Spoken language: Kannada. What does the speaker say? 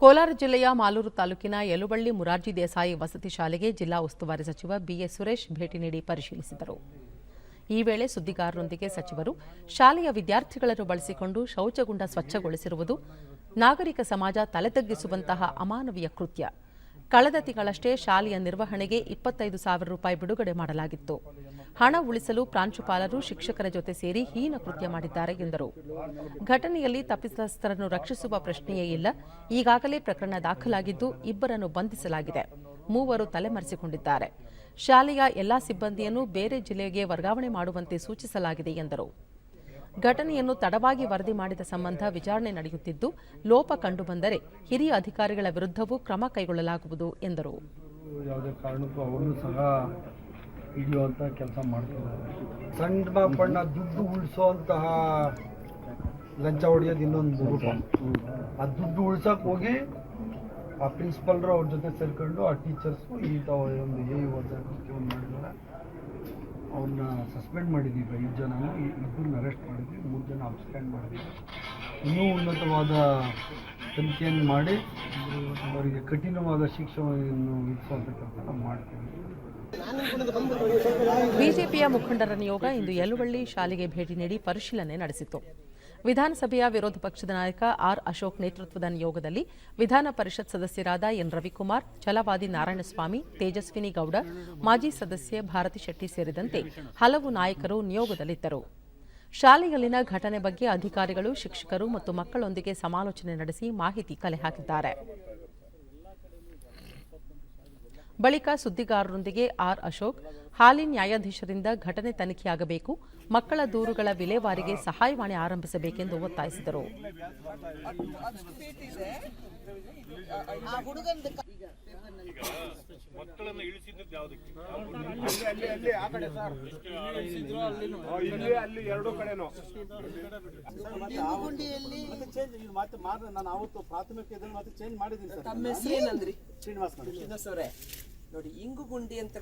ಕೋಲಾರ ಜಿಲ್ಲೆಯ ಮಾಲೂರು ತಾಲೂಕಿನ ಯಲುಬಳ್ಳಿ ಮುರಾರ್ಜಿ ದೇಸಾಯಿ ವಸತಿ ಶಾಲೆಗೆ ಜಿಲ್ಲಾ ಉಸ್ತುವಾರಿ ಸಚಿವ ಬಿಎಸ್ ಸುರೇಶ್ ಭೇಟಿ ನೀಡಿ ಪರಿಶೀಲಿಸಿದರು. ಈ ವೇಳೆ ಸುದ್ದಿಗಾರರೊಂದಿಗೆ ಸಚಿವರು, ಶಾಲೆಯ ವಿದ್ಯಾರ್ಥಿಗಳನ್ನು ಬಳಸಿಕೊಂಡು ಶೌಚಗುಂಡ ಸ್ವಚ್ಛಗೊಳಿಸಿರುವುದು ನಾಗರಿಕ ಸಮಾಜ ತಲೆತಗ್ಗಿಸುವಂತಹ ಅಮಾನವೀಯ ಕೃತ್ಯ. ಕಳೆದ ತಿಂಗಳಷ್ಟೇ ಶಾಲೆಯ ನಿರ್ವಹಣೆಗೆ ಇಪ್ಪತ್ತೈದು ಸಾವಿರ ರೂಪಾಯಿ ಬಿಡುಗಡೆ ಮಾಡಲಾಗಿತ್ತು. ಹಣ ಉಳಿಸಲು ಪ್ರಾಂಶುಪಾಲರು ಶಿಕ್ಷಕರ ಜೊತೆ ಸೇರಿ ಹೀನ ಕೃತ್ಯ ಮಾಡಿದ್ದಾರೆ ಎಂದರು. ಘಟನೆಯಲ್ಲಿ ತಪ್ಪಿತಸ್ಥರನ್ನು ರಕ್ಷಿಸುವ ಪ್ರಶ್ನೆಯೇ ಇಲ್ಲ. ಈಗಾಗಲೇ ಪ್ರಕರಣ ದಾಖಲಾಗಿದ್ದು ಇಬ್ಬರನ್ನು ಬಂಧಿಸಲಾಗಿದೆ. ಮೂವರು ತಲೆಮರೆಸಿಕೊಂಡಿದ್ದಾರೆ. ಶಾಲೆಯ ಎಲ್ಲಾ ಸಿಬ್ಬಂದಿಯನ್ನು ಬೇರೆ ಜಿಲ್ಲೆಗೆ ವರ್ಗಾವಣೆ ಮಾಡುವಂತೆ ಸೂಚಿಸಲಾಗಿದೆ ಎಂದರು. ಘಟನೆಯನ್ನು ತಡವಾಗಿ ವರದಿ ಮಾಡಿದ ಸಂಬಂಧ ವಿಚಾರಣೆ ನಡೆಯುತ್ತಿದ್ದು ಲೋಪ ಕಂಡುಬಂದರೆ ಹಿರಿಯ ಅಧಿಕಾರಿಗಳ ವಿರುದ್ಧವೂ ಕ್ರಮ ಕೈಗೊಳ್ಳಲಾಗುವುದು ಎಂದರು. ಯಾವುದೇ ಕಾರಣಕ್ಕೂ ಅವ್ರನ್ನೂ ಸಹ ಹಿಡಿಯುವಂಥ ಕೆಲಸ ಮಾಡ್ತಿದ್ದಾರೆ. ಸಣ್ಣ ಪಾಪಣ್ಣ ದುಡ್ಡು ಉಳಿಸೋಂತಹ ಲಂಚ ಹೊಡೆಯೋದು ಇನ್ನೊಂದು ರೂಪ ಆ ದುಡ್ಡು ಉಳ್ಸೋಕೆ ಹೋಗಿ ಆ ಪ್ರಿನ್ಸಿಪಲ್ರು ಅವ್ರ ಜೊತೆ ಸೇರ್ಕೊಂಡು ಆ ಟೀಚರ್ಸು ಈ ಒಂದು ಏ ಒಂದು ಮಾಡಿದ್ದಾರೆ. ಅವ್ರನ್ನ ಸಸ್ಪೆಂಡ್ ಮಾಡಿದ್ದೀವಿ. ಐದು ಜನ ಇಬ್ಬರನ್ನ ಅರೆಸ್ಟ್ ಮಾಡಿದ್ವಿ. ಮೂರು ಜನ ಅಬ್ಸ್ಟ್ಯಾಂಡ್ ಮಾಡಿದ್ವಿ ಇನ್ನೂ ಉನ್ನತವಾದ ತನಿಖೆಯನ್ನು ಮಾಡಿ, ಅವರಿಗೆ ಕಠಿಣವಾದ ಶಿಕ್ಷಣವನ್ನು ವಿಧಿಸುವಂಥ ಕೆಲಸ ಮಾಡ್ತೀವಿ. ಬಿಜೆಪಿಯ ಮುಖಂಡರ ನಿಯೋಗ ಇಂದು ಯಲುವಳ್ಳಿ ಶಾಲೆಗೆ ಭೇಟಿ ನೀಡಿ ಪರಿಶೀಲನೆ ನಡೆಸಿತು ವಿಧಾನಸಭೆಯ ವಿರೋಧ ಪಕ್ಷದ ನಾಯಕ ಆರ್ ಅಶೋಕ್ ನೇತೃತ್ವದ ನಿಯೋಗದಲ್ಲಿ ವಿಧಾನ ಪರಿಷತ್ ಸದಸ್ಯರಾದ ಎನ್ ರವಿಕುಮಾರ್, ಛಲವಾದಿ ನಾರಾಯಣಸ್ವಾಮಿ, ತೇಜಸ್ವಿನಿ ಗೌಡ, ಮಾಜಿ ಸದಸ್ಯೆ ಭಾರತಿ ಶೆಟ್ಟಿ ಸೇರಿದಂತೆ ಹಲವು ನಾಯಕರು ನಿಯೋಗದಲ್ಲಿದ್ದರು. ಶಾಲೆಯಲ್ಲಿನ ಘಟನೆ ಬಗ್ಗೆ ಅಧಿಕಾರಿಗಳು, ಶಿಕ್ಷಕರು ಮತ್ತು ಮಕ್ಕಳೊಂದಿಗೆ ಸಮಾಲೋಚನೆ ನಡೆಸಿ ಮಾಹಿತಿ ಕಲೆ ಹಾಕಿದ್ದಾರೆ. ಬಳಿಕ ಸುದ್ದಿಗಾರರೊಂದಿಗೆ ಆರ್ ಅಶೋಕ್ ಹಾಲಿ ನ್ಯಾಯಾಧೀಶರಿಂದ ಘಟನೆ ತನಿಖೆಯಾಗಬೇಕು ಮಕ್ಕಳ ದೂರುಗಳ ವಿಲೇವಾರಿಗೆ ಸಹಾಯವಾಣಿ ಆರಂಭಿಸಬೇಕೆಂದು ಒತ್ತಾಯಿಸಿದರು. ಮತ್ತೆ ಚೇಂಜ್ ಇದು ಮತ್ತೆ ಮಾತ್ರ ನಾನು ಅವತ್ತು ಪ್ರಾಥಮಿಕ ಶ್ರೀನಿವಾಸ್ ಮೇಡಮ್ ಶ್ರೀನಿವಾಸ್ ಅವರೇ ನೋಡಿ ಇಂಗು ಗುಂಡಿ ಅಂತ